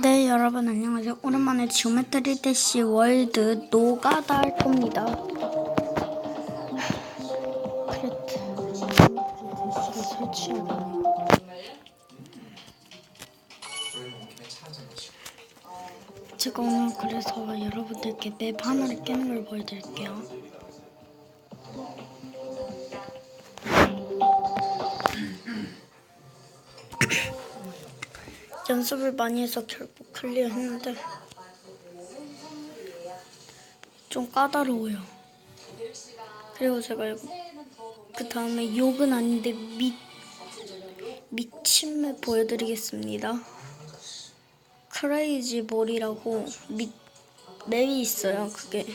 네 여러분 안녕하세요. 오랜만에 지오메트리 대시 월드 노가다 할 겁니다. 그랬지. 설치하고. 제가 오늘 그래서 여러분들께 맵 하나를 깨는 걸 보여드릴게요 연습을 많이 해서 결국 클리어 했는데 좀 까다로워요. 그리고 제가 그 다음에 욕은 아닌데 미맵 보여드리겠습니다. 크레이지 볼이라고 미, 맵이 있어요. 그게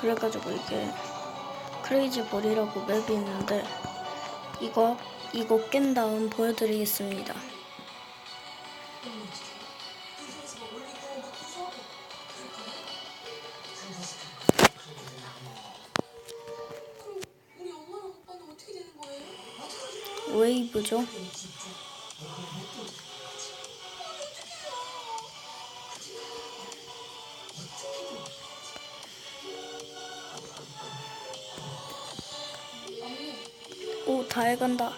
그래가지고 이게 크레이지 볼이라고 맵이 있는데 이거 이거 깬 다음 보여드리겠습니다. 웨이브죠. 오, 다 해간다.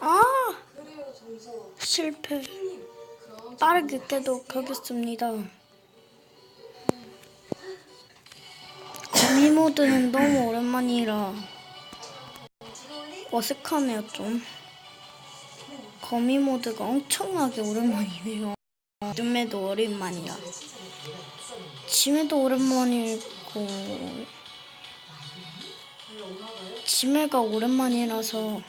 아! 실패. 빠르게 깨도록 하겠습니다. 거미 모드는 너무 오랜만이라 어색하네요 좀. 거미 모드가 엄청나게 오랜만이네요. 줌에도 오랜만이라. 짐에도 오랜만이고 짐에가 오랜만이라서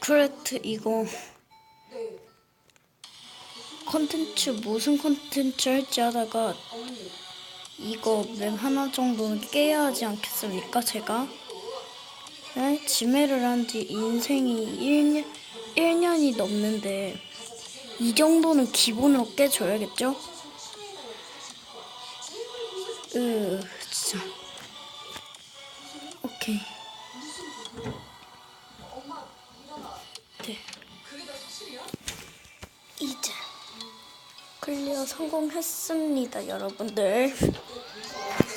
크레트 이거 컨텐츠 무슨 컨텐츠 할지 하다가 이거 맵 하나 정도는 깨야 하지 않겠습니까 제가 네? 지매를 한 지 인생이 1년, 1년이 넘는데 이 정도는 기본으로 깨줘야겠죠? 으 진짜 오케이 네 이제 클리어 성공했습니다, 여러분들.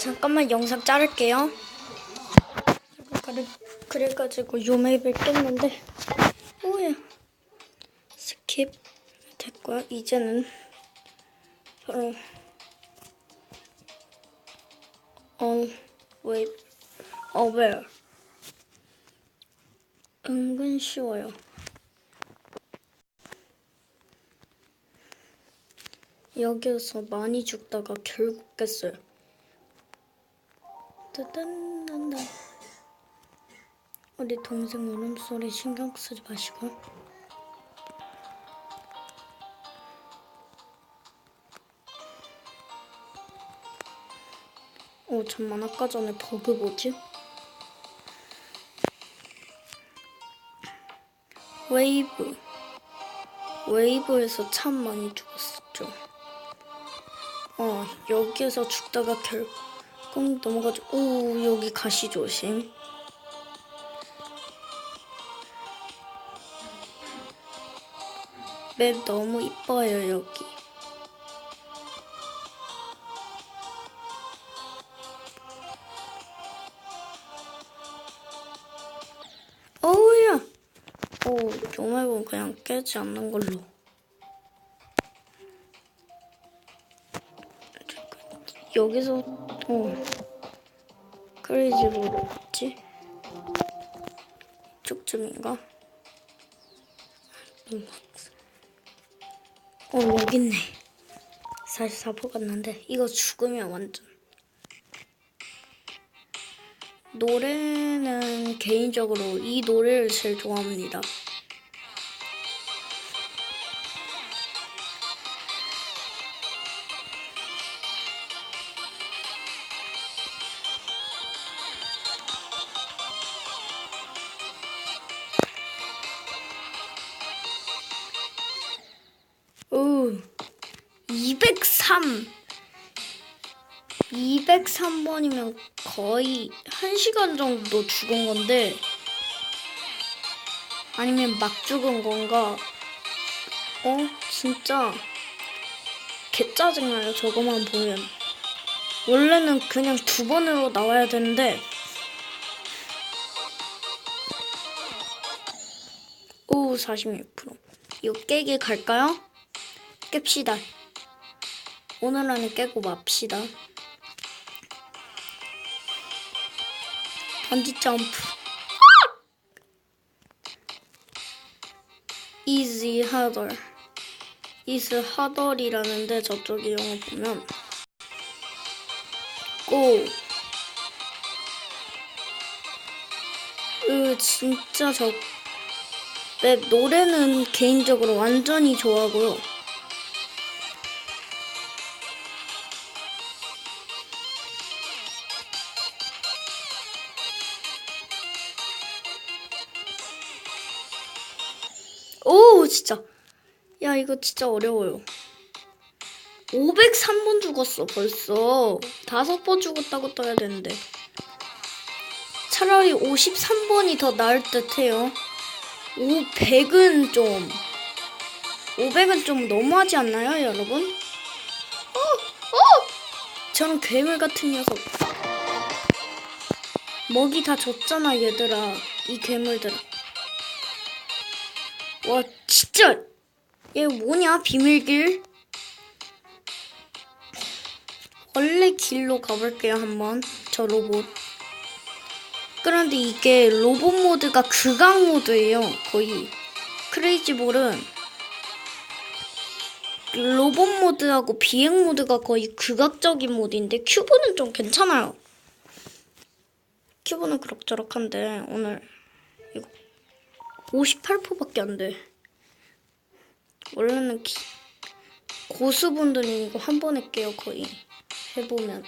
잠깐만 영상 자를게요. 그래, 그래가지고 요 맵을 깼는데, 뭐야? 스킵 됐고요. 이제는 바로 어 where? 은근 쉬워요. 여기서 많이 죽다가 결국 깼어요. 따단단단. 우리 동생 울음소리 신경 쓰지 마시고. 어, 잠만 아까 전에 버그 뭐지? 웨이브. 웨이브에서 참 많이 죽었었죠. 어, 여기에서 죽다가 결국 넘어가죠. 오, 여기 가시 조심. 맵 너무 이뻐요, 여기. 그냥 깨지 않는 걸로. 여기서 어 크레이지로 뭐지? 이쪽쯤인가? 어 여기 있네. 사실 사보 갔는데 이거 죽으면 완전 노래는 개인적으로 이 노래를 제일 좋아합니다. 203 203번이면 거의 1시간 정도 죽은 건데 아니면 막 죽은 건가? 어? 진짜 개 짜증나요 저거만 보면. 원래는 그냥 두 번으로 나와야 되는데 오 46% 이거 깨기 갈까요? 깹시다 오늘 안에 깨고 맙시다 번지 점프 easy hurdle is hurdle이라는데 저쪽에 영어 보면 고. 으 진짜 저 맵 노래는 개인적으로 완전히 좋아하고요. 오 진짜 야 이거 진짜 어려워요. 503번 죽었어 벌써 다섯 번 죽었다고 떠야 되는데 차라리 53번이 더 나을 듯 해요 500은 좀 500은 좀 너무하지 않나요 여러분? 어! 어! 저런 괴물 같은 녀석 먹이 다 줬잖아 얘들아 이 괴물들아 와 진짜. 얘 뭐냐 비밀길? 원래 길로 가볼게요 한번. 저 로봇. 그런데 이게 로봇 모드가 극악 모드예요 거의. 크레이지 볼은 로봇 모드하고 비행 모드가 거의 극악적인 모드인데 큐브는 좀 괜찮아요. 큐브는 그럭저럭한데 오늘 58%밖에 안 돼. 원래는 기- 고수분들이 이거 한 번에 깨요 거의. 해보면.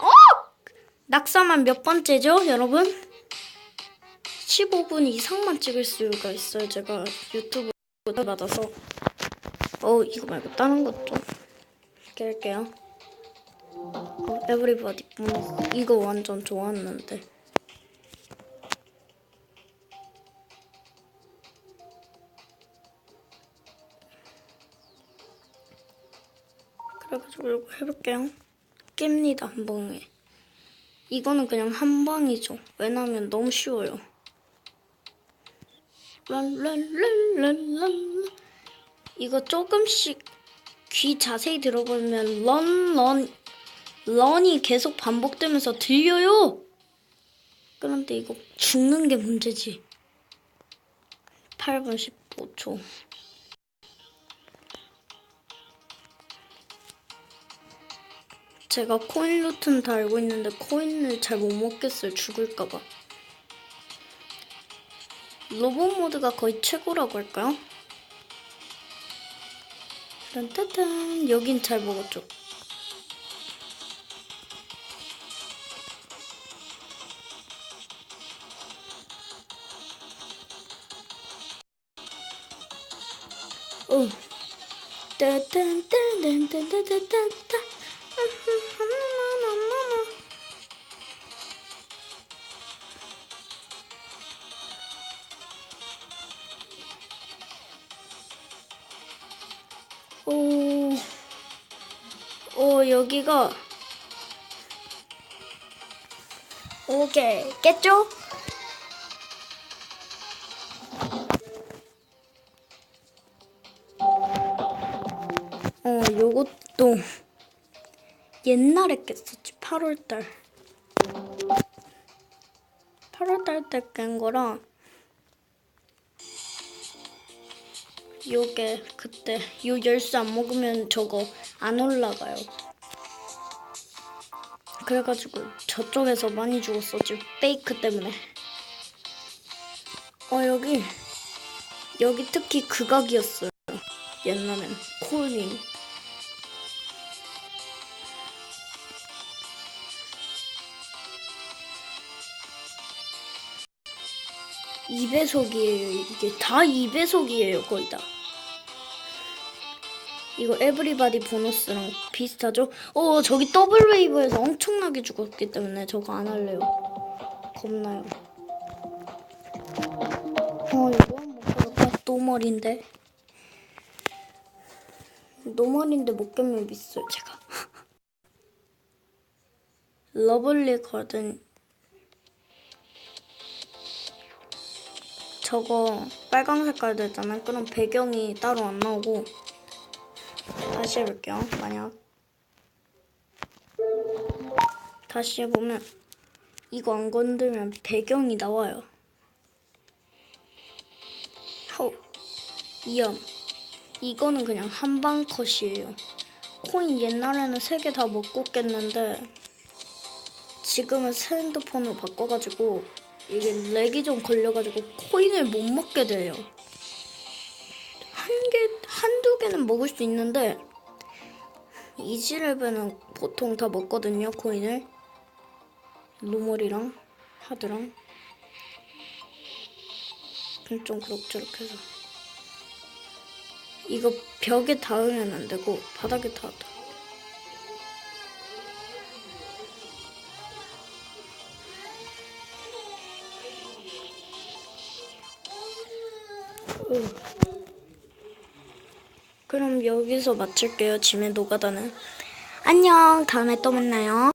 어! 낙사만 몇 번째죠 여러분? 15분 이상만 찍을 수가 있어요 제가 유튜브 받아서. 어 이거 말고 다른 것좀 깰게요. 어, 에브리바디 음, 이거 완전 좋았는데 그래가지고 이거 해볼게요. 깹니다 한 방에. 이거는 그냥 한 방이죠. 왜냐면 너무 쉬워요. 이거 조금씩 귀 자세히 들어보면 런, 런, 런이 계속 반복되면서 들려요. 그런데 이거 죽는 게 문제지. 8분 15초. 제가 코인 다 알고 있는데 코인을 잘 못 먹겠어요. 죽을까봐. 로봇 모드가 거의 최고라고 할까요? 딴따단 여긴 잘 먹었죠. 오. 오 여기가 오케이 깼죠? 요것도 옛날에 깼었지 8월달. 8월달 때 깬 거랑 요게 그때 요 열쇠 안 먹으면 저거 안 올라가요. 그래가지고 저쪽에서 많이 죽었었지 페이크 때문에. 어 여기 여기 특히 극악이었어요. 옛날엔 콜린 2배속이에요. 이게 다 2배속이에요. 거의 다. 이거 에브리바디 보너스랑 비슷하죠? 어 저기 더블 웨이브에서 엄청나게 죽었기 때문에 저거 안 할래요. 겁나요. 어 이거 못 가겠다. 노멀인데. 노멀인데 못 깨면 있어요 제가. 러블리 거든 저거 빨강 색깔 되잖아요. 그럼 배경이 따로 안 나오고 다시 해볼게요. 만약 다시 해보면 이거 안 건들면 배경이 나와요. 호 이염 이거는 그냥 한방 컷이에요. 코인 옛날에는 세 개 다 먹고 깼는데 지금은 새 핸드폰으로 바꿔가지고 이게 렉이 좀 걸려가지고 코인을 못 먹게 돼요. 한 개, 한두 개는 먹을 수 있는데 이지레벨은 보통 다 먹거든요, 코인을. 노멀이랑 하드랑. 좀 그럭저럭 해서. 이거 벽에 닿으면 안 되고 바닥에 닿아도. 그럼 여기서 마칠게요. 짐의 노가다는. 안녕. 다음에 또 만나요.